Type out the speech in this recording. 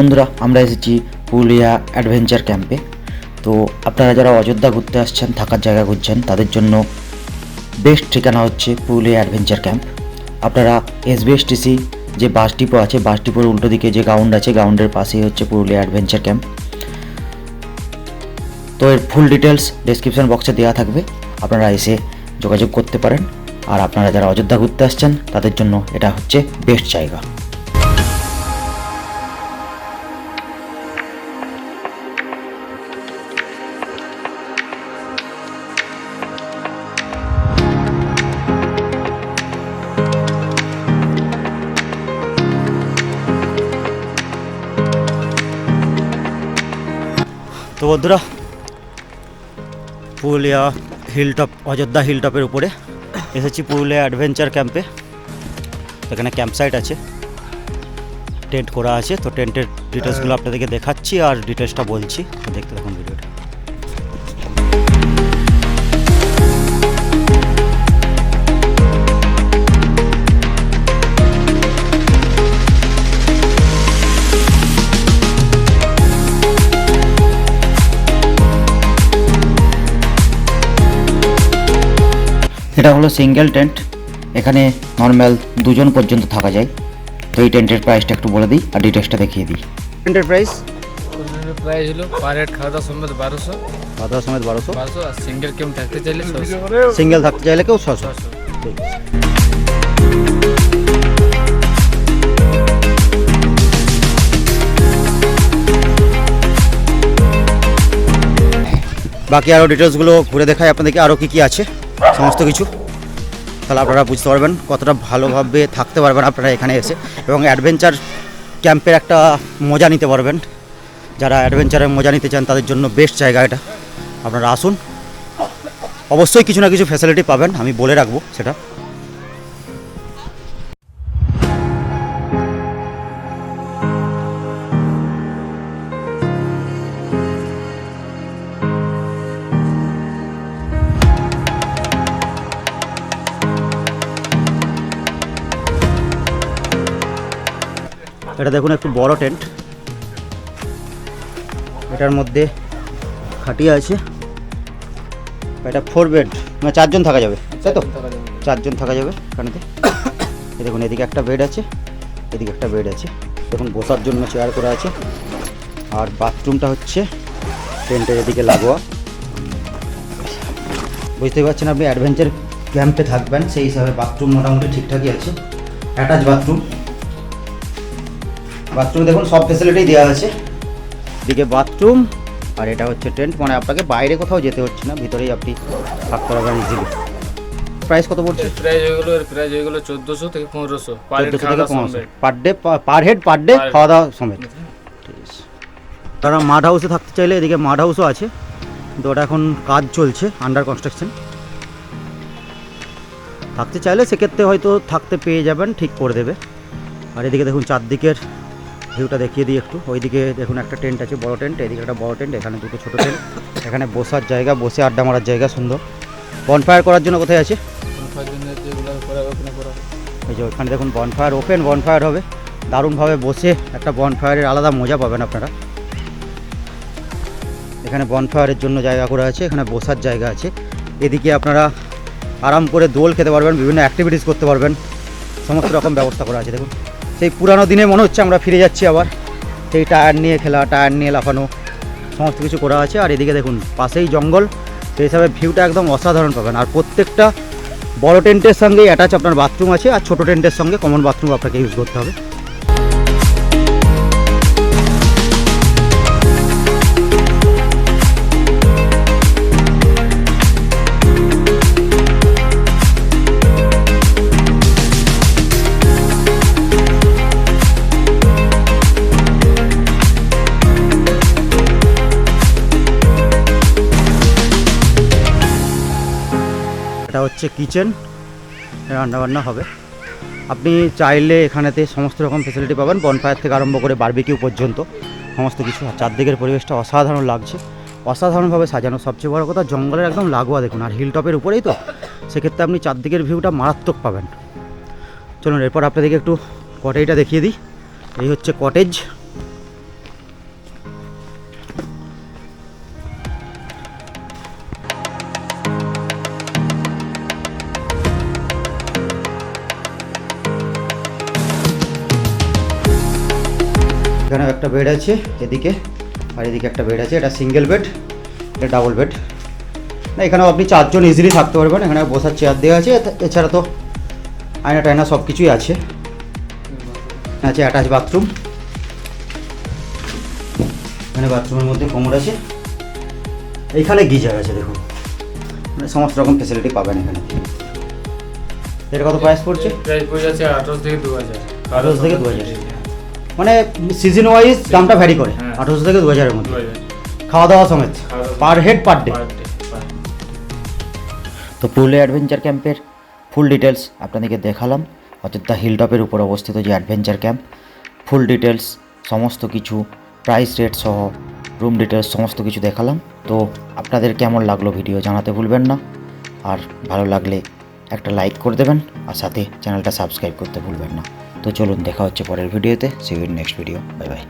বন্ধুরা, আমরা এসেছি পুরুলিয়া অ্যাডভেঞ্চার ক্যাম্পে তো আপনারা যারা অযোধ্যা ঘুরতে আসছেন, থাকার জায়গা ঘুরছেন তাদের জন্য বেস্ট ঠিকানা হচ্ছে পুরুলিয়া অ্যাডভেঞ্চার ক্যাম্প আপনারা এসবিএসটিসি যে বাস ডিপো আছে বাস ডিপোর উল্টো দিকে যে গ্রাউন্ড আছে গ্রাউন্ডের পাশেই হচ্ছে পুরুলিয়া অ্যাডভেঞ্চার ক্যাম্প তো এর ফুল ডিটেলস ডেসক্রিপশন বক্সে দেওয়া থাকবে। আপনারা এসে যোগাযোগ করতে পারেন। আর আপনারা যারা অযোধ্যা ঘুরতে আসছেন, তাদের জন্য এটা হচ্ছে বেস্ট জায়গা। তো বন্ধুরা, পুরুলিয়া হিলটপ অযোধ্যা হিলটপের উপরে এসেছি পুরুলিয়া অ্যাডভেঞ্চার ক্যাম্পে এখানে ক্যাম্প সাইট আছে টেন্ট করা আছে। তো টেন্টের ডিটেলসগুলো আপনাদেরকে দেখাচ্ছি আর ডিটেলসটা বলছি। দেখতে থাকুন ভিডিওটা এটা হলো সিঙ্গেল টেন্ট এখানে নর্মাল দুজন পর্যন্ত থাকা যায়। তো এই টেন্টের প্রাইসটা একটু বলে দিই আর ডিটেলসটা দেখিয়ে দিই। টেন্টের প্রাইস প্রাইস হলো পার হেড খাওয়া দাওয়া সমেত বারোশো। খাওয়া দাওয়া সমেত বারোশো। বারোশো আর সিঙ্গেল কেউ থাকতে চাইলে সিঙ্গেল থাকতে চাইলে কেউ ছশো ছশো বাকি আরও ডিটেলসগুলো ঘুরে দেখায় আপনাদেরকে আরও কী কী আছে? সমস্ত কিছু। তাহলে আপনারা বুঝতে পারবেন কতটা ভালোভাবে থাকতে পারবেন আপনারা এখানে এসে এবং অ্যাডভেঞ্চার ক্যাম্পের একটা মজা নিতে পারবেন। যারা অ্যাডভেঞ্চারের মজা নিতে চান তাদের জন্য বেস্ট জায়গা এটা। আপনারা আসুন। অবশ্যই কিছু না কিছু ফ্যাসিলিটি পাবেন, আমি বলে রাখব সেটা। এটা দেখুন একটু বড় টেন্ট। এটার মধ্যে খাটিয়া আছে। এটা ফোর বেড মানে চারজন থাকা যাবে, তাই তো? চারজন থাকা যাবে এখানেতে। দেখুন, এদিকে একটা বেড আছে, এদিকে একটা বেড আছে। দেখুন, বসার জন্য চেয়ার করা আছে। আর বাথরুমটা হচ্ছে টেন্টের এদিকে লাগোয়া। বুঝতে পারছেন আপনি অ্যাডভেঞ্চার ক্যাম্পে থাকবেন, সেই হিসাবে বাথরুম মোটামুটি ঠিকঠাকই আছে। অ্যাটাচ বাথরুম বাথরুম দেখুন সব ফেসিলিটি দেওয়া আছে। এদিকে বাথরুম আর এটা হচ্ছে টেন্ট মানে আপনাকে বাইরে কোথাও যেতে হচ্ছে না ভিতরেই আপনি থাকতে পারবেন ইজিলি প্রাইস কত পড়ছে? প্রাইস গেলো এর প্রাইস হয়ে গেলো চোদ্দোশো থেকে পনেরোশো পার হেড খাওয়া দাওয়া per day per head per day খাওয়া দাওয়া সমেত ঠিক আছে তারা মাড হাউসে থাকতে চাইলে এদিকে মাড হাউসও আছে। কিন্তু ওটা এখন কাজ চলছে আন্ডার কনস্ট্রাকশন থাকতে চাইলে সেক্ষেত্রে হয়তো থাকতে পেয়ে যাবেন ঠিক করে দেবে। আর এদিকে দেখুন চারদিকের ভিউটা দেখিয়ে দিই একটু। ওইদিকে দেখুন একটা টেন্ট আছে বড় টেন্ট এদিকে একটা বড় টেন্ট এখানে দুটো ছোটো টেন্ট এখানে বসার জায়গা বসে আড্ডা মারার জায়গা সুন্দর। বনফায়ার করার জন্য কোথায় আছে। এই যে ওখানে দেখুন বনফায়ার ওপেন বনফায়ার হবে। দারুণভাবে বসে একটা বনফায়ারের আলাদা মজা পাবেন আপনারা। এখানে বনফায়ারের জন্য জায়গা করা আছে এখানে বসার জায়গা আছে। এদিকে আপনারা আরাম করে দোল খেতে পারবেন বিভিন্ন অ্যাক্টিভিটিস করতে পারবেন। সমস্ত রকম ব্যবস্থা করা আছে দেখুন। সেই পুরানো দিনে মনে হচ্ছে আমরা ফিরে যাচ্ছি আবার। সেই টায়ার নিয়ে খেলা, টায়ার নিয়ে লাফানো, সমস্ত কিছু করা আছে। আর এদিকে দেখুন, পাশেই জঙ্গল। সেই হিসাবে ভিউটা একদম অসাধারণ পাবেন। আর প্রত্যেকটা বড় টেন্টের সঙ্গে অ্যাটাচ আপনার বাথরুম আছে। আর ছোটো টেন্টের সঙ্গে কমন বাথরুম আপনাকে ইউজ করতে হবে। হচ্ছে কিচেন, রান্নাবান্না হবে। আপনি চাইলে এখানেতে সমস্ত রকম ফেসিলিটি পাবেন বনফায়ার থেকে আরম্ভ করে বারবিকিউ পর্যন্ত। সমস্ত কিছু চারদিকের পরিবেশটা অসাধারণ লাগছে। অসাধারণভাবে সাজানো। সবচেয়ে বড় কথা, জঙ্গলের একদম লাগোয়া দেখুন, আর হিল টপের উপরেই তো। সেক্ষেত্রে আপনি চারদিকের ভিউটা মারাত্মক পাবেন। চলুন, এরপর আপনাদেরকে একটু কটেজটা দেখিয়ে দিই। এই হচ্ছে কটেজ এখানেও একটা বেড আছে এদিকে আর এদিকে একটা বেড আছে এটা সিঙ্গেল বেড এটা ডাবল বেড না এখানেও আপনি চারজন ইজিলি থাকতে পারবেন এখানে বসার চেয়ার দেওয়া আছে এছাড়া তো আয়না টায়না সব কিছুই আছে। আছে অ্যাটাচ বাথরুম এখানে বাথরুমের মধ্যে কোমর আছে। এইখানে গিজার আছে দেখুন। মানে সমস্ত রকম ফেসিলিটি পাবেন এখানে। এটা কত প্রাইস পড়ছে? প্রাইস পড়ে যাচ্ছে আঠারোশো থেকে দু হাজার। 18 থেকে 2000 মানে সিজন ওয়াইজ দামটা ভ্যারি করে হ্যাঁ। আঠারোশো থেকে দু হাজারের মধ্যে। খাওয়া দাওয়া সমেত পার হেড পার ডে। তো পুরুলিয়া অ্যাডভেঞ্চার ক্যাম্পের ফুল ডিটেলস আপনাদেরকে দেখালাম। অযোধ্যা হিলটপের উপর অবস্থিত যে অ্যাডভেঞ্চার ক্যাম্প ফুল ডিটেলস সমস্ত কিছু প্রাইস রেট সহ রুম ডিটেলস সমস্ত কিছু দেখালাম। তো আপনাদের কেমন লাগল ভিডিও জানাতে ভুলবেন না। আর ভালো লাগলে একটা লাইক করে দেবেন। আর সাথে চ্যানেলটা সাবস্ক্রাইব করতে ভুলবেন না। তো চলুন দেখা হচ্ছে পরের ভিডিওতে। See next video bye bye